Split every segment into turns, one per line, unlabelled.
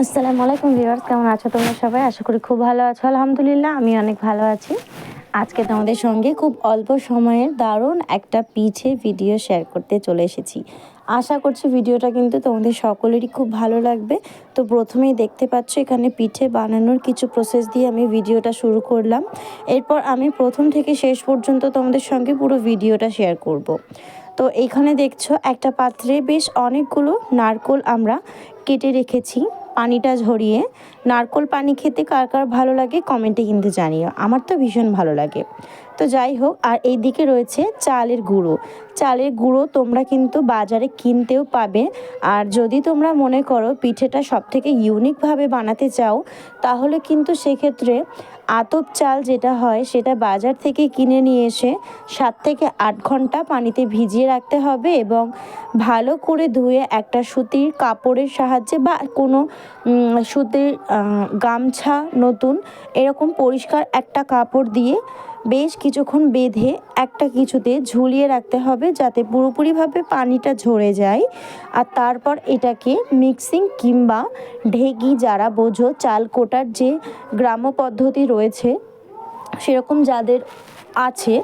আসসালামু আলাইকুম ভিউয়ার্স, কেমন আছো তোমরা সবাই? আশা করি খুব ভালো আছো। আলহামদুলিল্লাহ আমি অনেক ভালো আছি। আজকে তোমাদের সঙ্গে খুব অল্প সময়ের দারুণ একটা পিঠে ভিডিও শেয়ার করতে চলে এসেছি। আশা করছি ভিডিওটা কিন্তু তোমাদের সকলেরই খুব ভালো লাগবে। তো প্রথমেই দেখতে পাচ্ছ, এখানে পিঠে বানানোর কিছু প্রসেস দিয়ে আমি ভিডিওটা শুরু করলাম। এরপর আমি প্রথম থেকে শেষ পর্যন্ত তোমাদের সঙ্গে পুরো ভিডিওটা শেয়ার করব। তো এখানে দেখছ, একটা পাত্রে বেশ অনেকগুলো নারকোল আমরা কেটে রেখেছি পানিটা ঝরিয়ে। নারকোল পানি খেতে কার কার ভালো লাগে কমেন্টে কিন্তু জানিও। আমার তো ভীষণ ভালো লাগে। তো যাই হোক, আর এই দিকে রয়েছে চালের গুঁড়ো। চালের গুঁড়ো তোমরা কিন্তু বাজারে কিনতেও পাবে। আর যদি তোমরা মনে করো পিঠেটা সব থেকে ইউনিকভাবে বানাতে চাও, তাহলে কিন্তু সেক্ষেত্রে আতপ চাল যেটা হয়, সেটা বাজার থেকে কিনে নিয়ে এসে সাত থেকে আট ঘণ্টা পানিতে ভিজিয়ে রাখতে হবে এবং ভালো করে ধুয়ে একটা সুতির কাপড়ের সাহায্যে বা কোনো সুতির গামছা নতুন এরকম পরিষ্কার একটা কাপড় দিয়ে বেশ কিছুক্ষণ বেঁধে একটা কিছুতে ঝুলিয়ে রাখতে হবে যাতে পুরোপুরিভাবে পানিটা ঝরে যায়। আর তারপর এটাকে মিক্সিং কিংবা ঢেকি যারা বোঝো চাল কোটার যে গ্রাম্য পদ্ধতি রয়েছে, সেরকম যাদের আছে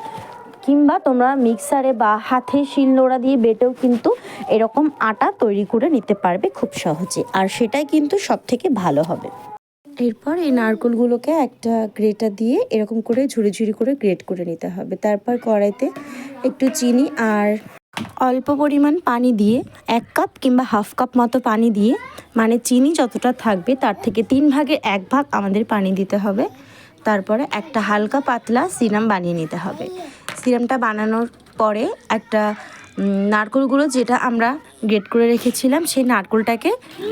কিংবা তোমরা মিক্সারে বা হাতে শিলনোড়া দিয়ে বেটেও কিন্তু এরকম আটা তৈরি করে নিতে পারবে খুব সহজে। আর সেটাই কিন্তু সব থেকে ভালো হবে। এরপর এই নারকোলগুলোকে একটা গ্রেটার দিয়ে এরকম করে ঝুড়ি ঝুড়ি করে গ্রেট করে নিতে হবে। তারপর কড়াইতে একটু চিনি আর অল্প পরিমাণ পানি দিয়ে এক কাপ কিংবা হাফ কাপ মতো পানি দিয়ে মানে চিনি যতটা থাকবে তার থেকে তিন ভাগের এক ভাগ আমাদের পানি দিতে হবে। তারপরে একটা হালকা পাতলা সিরাম বানিয়ে নিতে হবে। সিরামটা বানানোর পরে একটা নারকোলগুলো যেটা আমরা গ্রেট করে রেখেছিলাম, সেই নারকোলটাকে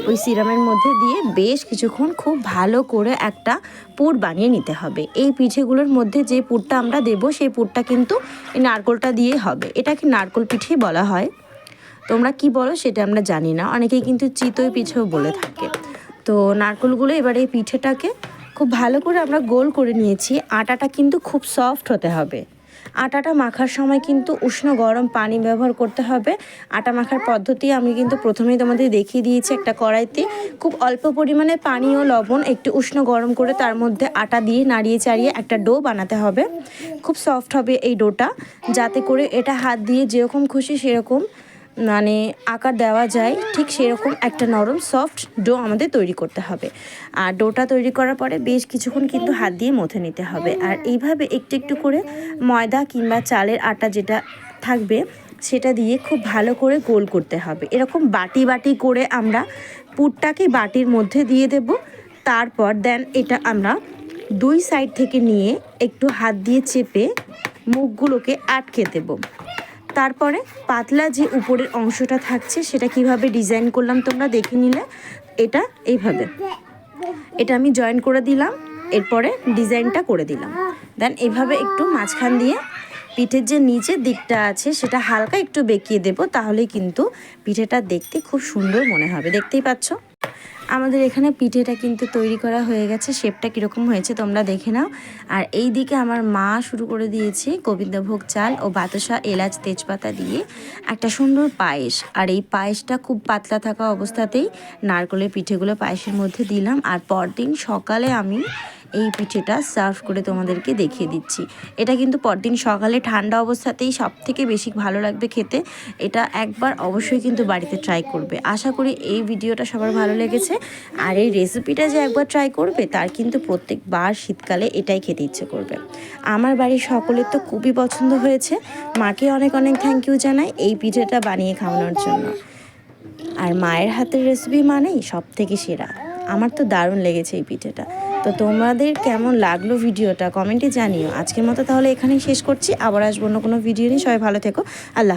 ওই সিরামের মধ্যে দিয়ে বেশ কিছুক্ষণ খুব ভালো করে একটা পুর বানিয়ে নিতে হবে। এই পিঠেগুলোর মধ্যে যে পুরটা আমরা দেব, সেই পুরটা কিন্তু এই নারকোলটা দিয়ে হবে। এটাকে নারকোল পিঠে বলা হয়। তোমরা কি বলো সেটা আমরা জানি না। অনেকেই কিন্তু চিতই পিঠেও বলে থাকে। তো নারকোলগুলো এবার এই পিঠেটাকে খুব ভালো করে আমরা গোল করে নিয়েছি। আটাটা কিন্তু খুব সফট হতে হবে। আটাটা মাখার সময় কিন্তু উষ্ণ গরম পানি ব্যবহার করতে হবে। আটা মাখার পদ্ধতি আমি কিন্তু প্রথমেই তোমাদের দেখিয়ে দিয়েছি একটা কড়াইতে। খুব অল্প পরিমাণে পানি ও লবণ, একটু উষ্ণ গরম করে তার মধ্যে আটা দিয়ে নাড়িয়ে চাড়িয়ে একটা ডো বানাতে হবে। খুব সফট হবে এই ডোটা, যাতে করে এটা হাত দিয়ে যেরকম খুশি সেরকম মানে আকার দেওয়া যায়, ঠিক সেরকম একটা নরম সফট ডো আমাদের তৈরি করতে হবে। আর ডোটা তৈরি করার পরে বেশ কিছুক্ষণ কিন্তু হাত দিয়ে মথে নিতে হবে। আর এইভাবে একটু একটু করে ময়দা কিংবা চালের আটা যেটা থাকবে, সেটা দিয়ে খুব ভালো করে গোল করতে হবে। এরকম বাটি বাটি করে আমরা পুরটাকে বাটির মধ্যে দিয়ে দেব। তারপর দেন এটা আমরা দুই সাইড থেকে নিয়ে একটু হাত দিয়ে চেপে মুখগুলোকে আটকে দেবো। তারপরে পাতলা যে উপরের অংশটা থাকছে, সেটা কীভাবে ডিজাইন করলাম তোমরা দেখে নিলে। এটা এইভাবে। এটা আমি জয়েন করে দিলাম, এরপরে ডিজাইনটা করে দিলাম। দেন এভাবে একটু মাঝখান দিয়ে পিঠের যে নিচের দিকটা আছে, সেটা হালকা একটু বেঁকিয়ে দেবো তাহলে কিন্তু পিঠেটা দেখতে খুব সুন্দর মনে হবে। দেখতেই পাচ্ছ? আমাদের এখানে পিঠেটা কিন্তু তৈরি করা হয়ে গেছে শেপটা কীরকম হয়েছে তোমরা দেখে নাও। আর এই দিকে আমার মা শুরু করে দিয়েছে গোবিন্দভোগ চাল ও বাতাসা, এলাচ, তেজপাতা দিয়ে একটা সুন্দর পায়েস। আর এই পায়েসটা খুব পাতলা থাকা অবস্থাতেই নারকলের পিঠেগুলো পায়েসের মধ্যে দিলাম। আর পরদিন সকালে আমি এই পিঠেটা সার্ভ করে তোমাদেরকে দেখিয়ে দিচ্ছি। এটা কিন্তু পরদিন সকালে ঠান্ডা অবস্থাতেই সব থেকে বেশি ভালো লাগবে খেতে। এটা একবার অবশ্যই কিন্তু বাড়িতে ট্রাই করবে। আশা করি এই ভিডিওটা সবার ভালো লেগেছে। আর এই রেসিপিটা যে একবার ট্রাই করবে, তার কিন্তু প্রত্যেকবার শীতকালে এটাই খেতে ইচ্ছে করবে। আমার বাড়ির সকলের তো খুবই পছন্দ হয়েছে। মাকে অনেক অনেক থ্যাংক ইউ জানাই এই পিঠেটা বানিয়ে খাওয়ানোর জন্য। আর মায়ের হাতের রেসিপি মানেই সব থেকে সেরা। আমার তো দারুণ লেগেছে এই পিঠেটা। তো তোমাদের কেমন লাগল ভিডিওটা কমেন্টে জানিও। আজকের মতো তাহলে এখানেই শেষ করছি। আবার আসব অন্য কোনো ভিডিও নিয়ে। সবাই ভালো থেকো। আল্লাহ